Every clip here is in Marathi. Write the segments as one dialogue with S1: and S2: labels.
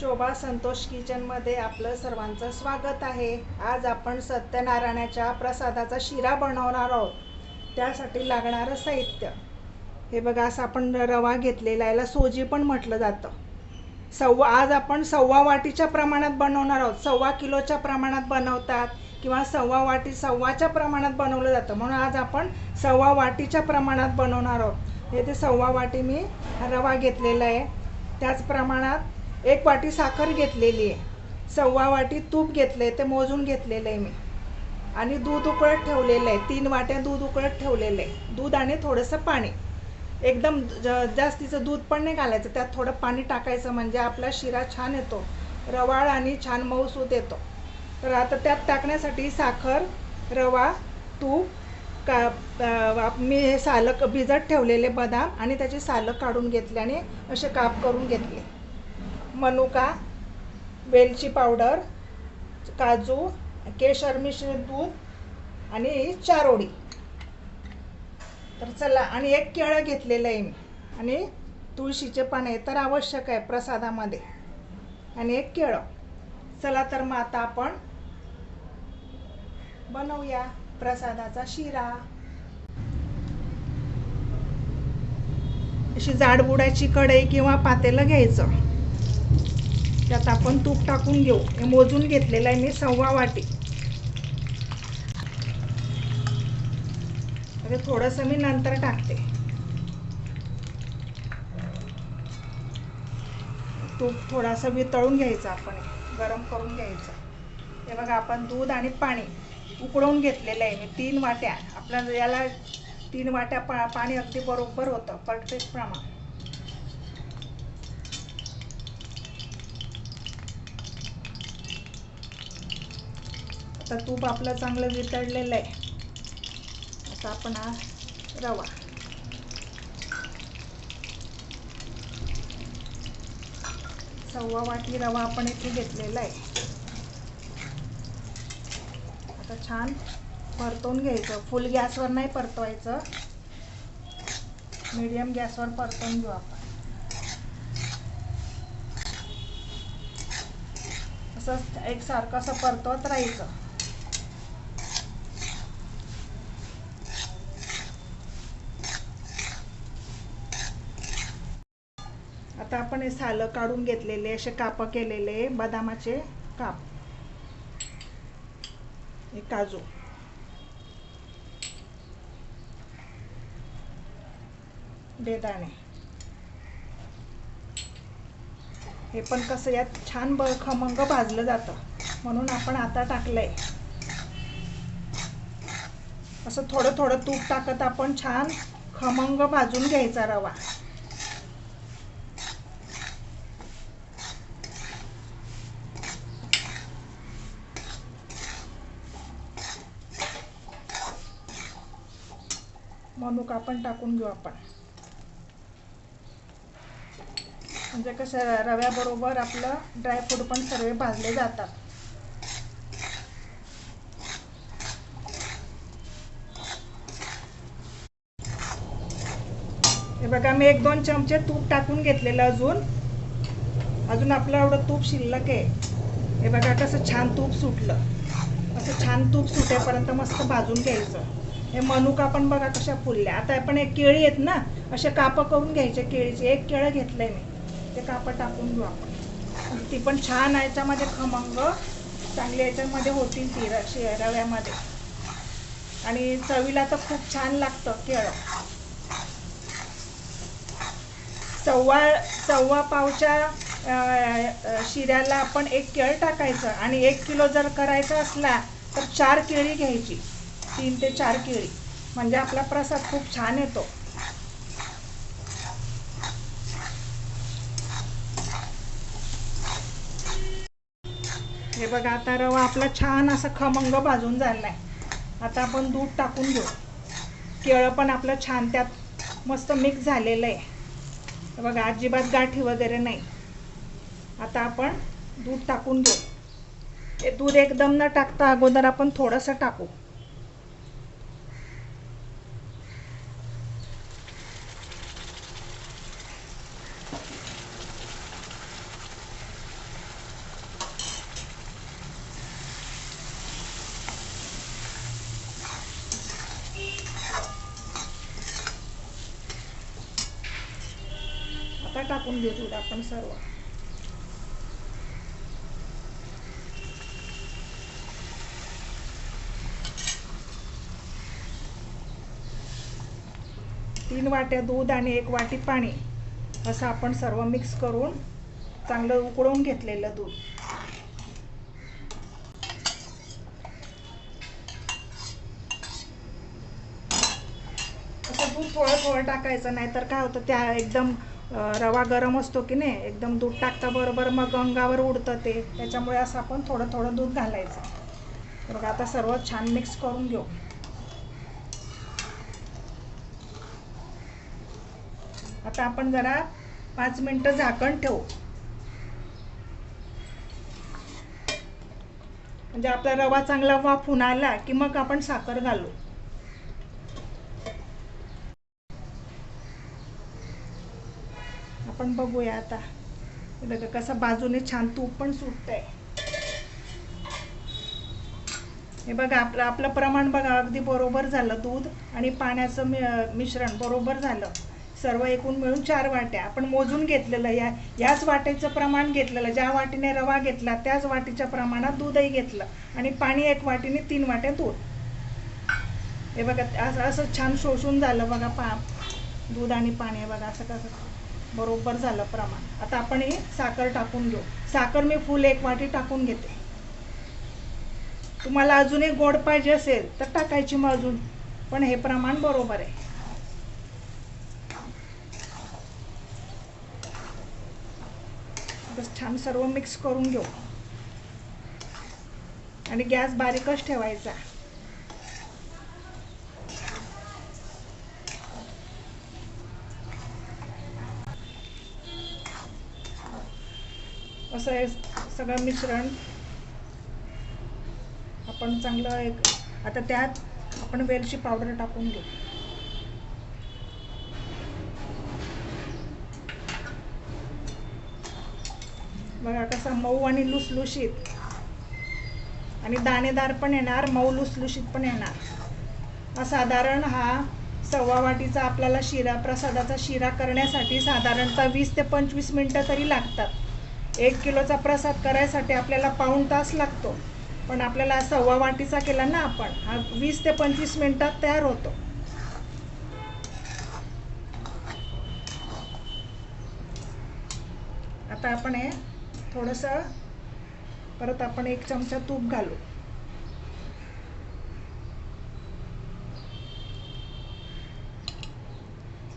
S1: शोभा संतोष किचनमध्ये आपलं सर्वांचं स्वागत आहे. आज आपण सत्यनारायणाच्या प्रसादाचा शिरा बनवणार आहोत. त्यासाठी लागणारं साहित्य. हे बघा असं आपण रवा घेतलेला याला सोजी पण म्हटलं जातं. सव्वा आज आपण सव्वा वाटीच्या प्रमाणात बनवणार आहोत. सव्वा किलोच्या प्रमाणात बनवतात किंवा सव्वा वाटी सव्वाच्या प्रमाणात बनवलं जातं. म्हणून आज आपण सव्वा वाटीच्या प्रमाणात बनवणार आहोत. हे ते सव्वा वाटी मी रवा घेतलेला आहे. त्याच प्रमाणात एक वाटी साखर घेतलेली आहे. सव्वा वाटी तूप घेतलं आहे ते मोजून घेतलेलं आहे मी. आणि दूध उकळत ठेवलेलं आहे. तीन वाट्या दूध उकळत ठेवलेलं आहे. दूध आणि थोडंसं पाणी. एकदम ज जास्तीचं दूध पण नाही घालायचं. त्यात थोडं पाणी टाकायचं म्हणजे आपला शिरा छान येतो. रवाळ आणि छान मऊसूत येतो. तर आता त्यात टाकण्यासाठी साखर रवा तूप का मी हे सालं भिजत ठेवलेले बदाम आणि त्याचे सालं काढून घेतले आणि असे काप करून घेतले. मनुका वेलची पावडर काजू केशर मिश्रित दूध आणि चारोळी. तर चला आणि एक केळं घेतलेलं आहे मी. आणि तुळशीचे पाने तर आवश्यक आहे प्रसादामध्ये. आणि एक केळं. चला तर मग आता आपण बनवूया प्रसादाचा शिरा. अशी जाडबुडाची कढई किंवा पातेलं घ्यायचं. त्यात आपण तूप टाकून घेऊ. हे मोजून घेतलेलं आहे मी सव्वा वाटी. अरे थोडंसं मी नंतर टाकते. तूप थोडासा वितळून घ्यायचं आपण. गरम करून घ्यायचं. हे बघा आपण दूध आणि पाणी उकळवून घेतलेलं आहे मी तीन वाट्या. आपल्याला याला तीन वाट्या पा पाणी अगदी बरोबर होतं परफेक्ट प्रमाण. आता तूप आपलं चांगलं वितळलेलं आहे. आता आपण हा रवा. सव्वा वाटी रवा आपण इथे घेतलेला आहे. आता छान परतवून घ्यायचं. फुल गॅसवर नाही परतवायचं. मीडियम गॅसवर परतवून घेऊ आपण. असं एकसारखं असं परतवत राहायचं. आता आपण हे सालं काढून घेतलेले असे काप केलेले बदामाचे काप. हे काजू. बेदाणे. हे पण कसं यात छान ब खमंग भाजलं जातं. म्हणून आपण आता टाकलंय. असं थोडं थोडं तूप टाकत आपण छान खमंग भाजून घ्यायचा रवा. मनुका पण टाकून घेऊ आपण. म्हणजे कसं रव्याबरोबर आपलं ड्रायफ्रूट पण सर्व भाजले जातात. हे बघा मी एक दोन चमचे तूप टाकून घेतलेलं अजून. अजून आपलं एवढं तूप शिल्लक आहे. हे बघा कसं छान तूप सुटलं. असं छान तूप सुटेपर्यंत मस्त भाजून घ्यायचं. हे मनुका पण बघा कशा फुलल्या. आता आपण एक केळी आहेत ना असे कापं करून घ्यायचे केळीचे. एक केळं घेतलंय मी. ते कापं टाकून घेऊ आपण. ती पण छान याच्यामध्ये खमंग चांगली याच्यामध्ये होतील ती र- रव्यामध्ये. आणि चवीला तर खूप छान लागतं केळं. सव्वा सव्वा पावच्या शिऱ्याला आपण एक केळ टाकायचं. आणि एक किलो जर करायचा असला तर चार केळी घ्यायची. तीन ते चार केळी. म्हणजे आपला प्रसाद खूप छान येतो. हे बघा आता रवा आपला छान असा खमंग भाजून झालाय आता आपण दूध टाकून घेऊ. केळं पण आपलं छान त्यात मस्त मिक्स झालेलं आहे. हे बघा अजिबात गाठी वगैरे नाही. आता आपण दूध टाकून घेऊ. हे दूध एकदम न टाकता अगोदर आपण थोडंसं टाकू. टाकून घेऊ दूध आपण सर्व. तीन वाट्या दूध आणि एक वाटी पाणी असं आपण सर्व मिक्स करून चांगलं उकळून घेतलेलं दूध. असं दूध थोडं थोडं टाकायचं नाही तर काय होतं त्या एकदम रवा गरम असतो की नाही एकदम दूध टाकता बरोबर मग अंगावर उडतं ते. त्याच्यामुळे असं आपण थोडं थोडं दूध घालायचं. मग बघा आता सर्व छान मिक्स करून घेऊ. आता आपण जरा पाच मिनटं झाकण ठेवू. म्हणजे आपला रवा चांगला वाफून आला की मग आपण साखर घालू आपण बघूया आता. बघा कसं बाजूने छान तूप पण सुटतंय. हे बघा आपलं आपलं प्रमाण बघा अगदी बरोबर झालं दूध आणि पाण्याचं मि- मिश्रण बरोबर झालं. सर्व एकूण मिळून चार वाट्या. आपण मोजून घेतलेलं या याच वाटेचं प्रमाण घेतलेलं ज्या वाटीने रवा घेतला त्याच वाटीच्या प्रमाणात दूधही घेतलं आणि पाणी एक वाटीने तीन वाट्या दूध. हे बघा असं असं छान शोषून झालं बघा पा दूध आणि पाणी. हे बघा असं कसं बरोबर झालं प्रमाण. आता आपण हे साखर टाकून घेऊ. साखर मी फुल एक वाटी टाकून घेते. तुम्हाला अजून एक गोड पाहिजे असेल तर टाकायची मग अजून. पण हे प्रमाण बरोबर आहे. बस छान सर्व मिक्स करून घेऊ. आणि गॅस बारीकच ठेवायचा. असं हे सगळं मिश्रण. आपण चांगलं एक आता त्यात आपण वेलची पावडर टाकून घेऊ. बघा कसा मऊ आणि लुसलुशीत. आणि दाणेदार पण येणार मऊ लुसलुशीत पण येणार. साधारण हा सव्वा वाटीचा आपल्याला शिरा प्रसादाचा शिरा करण्यासाठी साधारणतः वीस ते पंचवीस मिनटं तरी लागतात. एक किलोचा प्रसाद करायसाठी आपल्याला पाऊण तास लागतो. पण आपल्याला सव्वा वाटीचा केला ना आपण हा वीस ते पंचवीस मिनिटात तयार होतो. आता आपण हे थोडंसं परत आपण एक चमचा तूप घालू.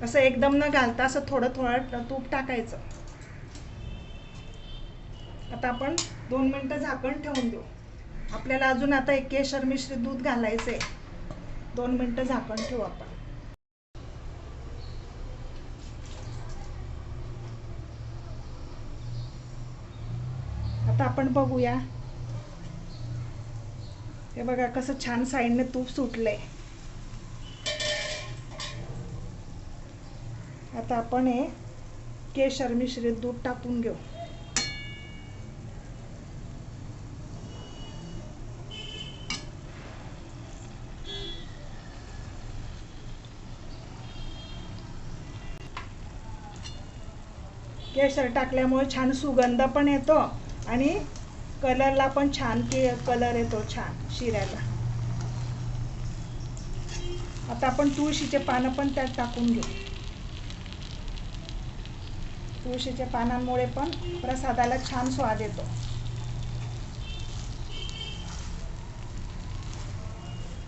S1: असं एकदम न घालता असं थोडं थोडं तूप टाकायचं. आता आपण दोन मिनटं झाकण ठेवून देऊ. आपल्याला अजून आता एक केशर मिश्रित दूध घालायचंय. दोन मिनटं झाकण ठेवू आपण. आता आपण बघूया. हे बघा कसं छान साईडने तूप सुटलंय. आता आपण हे केशर मिश्रित दूध टाकून घेऊ. केशर टाकल्यामुळे छान सुगंध पण येतो आणि कलरला पण छान के कलर येतो छान शिऱ्याला आता आपण तुळशीचे पानं पण त्यात टाकून घेऊ. तुळशीच्या पानांमुळे पण प्रसादाला छान स्वाद येतो.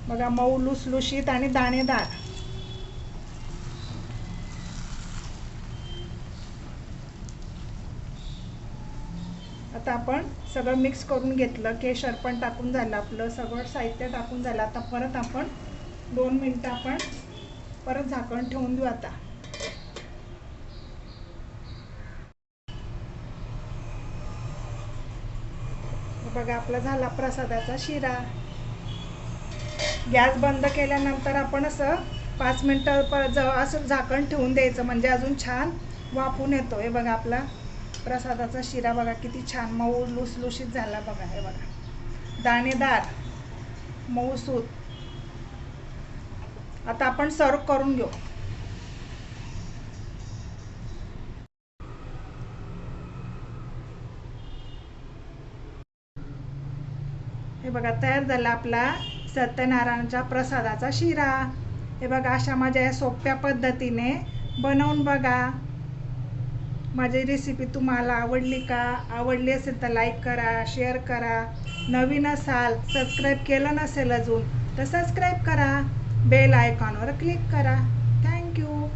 S1: बघा मऊ लुसलुशीत आणि दाणेदार. आता आपण सगळं मिक्स करून घेतलं. केशर पण टाकून झालं आपलं सगळं साहित्य टाकून झालं. आता परत आपण दोन मिनटं आपण परत झाकण ठेवून देऊ आता. बघा आपला झाला प्रसादाचा शिरा. गॅस बंद केल्यानंतर आपण असं पाच मिनटं पर असं झाकण ठेवून द्यायचं. म्हणजे अजून छान वाफून येतो हे बघा आपला प्रसादाचा शिरा बघा किती छान मऊ लुसलुशीत झाला बघा हे बघा. दाणेदार मऊसूत. आता आपण सर्व करून घेऊ. हे बघा तयार झाला आपला सत्यनारायणच्या प्रसादाचा शिरा. हे बघा अशा माझ्या या सोप्या पद्धतीने बनवून बघा. माझी रेसिपी तुम्हाला आवडली का? आवडली असेल तर लाईक करा शेअर करा. नवीन असाल सबस्क्राईब केलं नसेल अजून तर सबस्क्राईब करा. बेल आयकॉनवर क्लिक करा. थँक्यू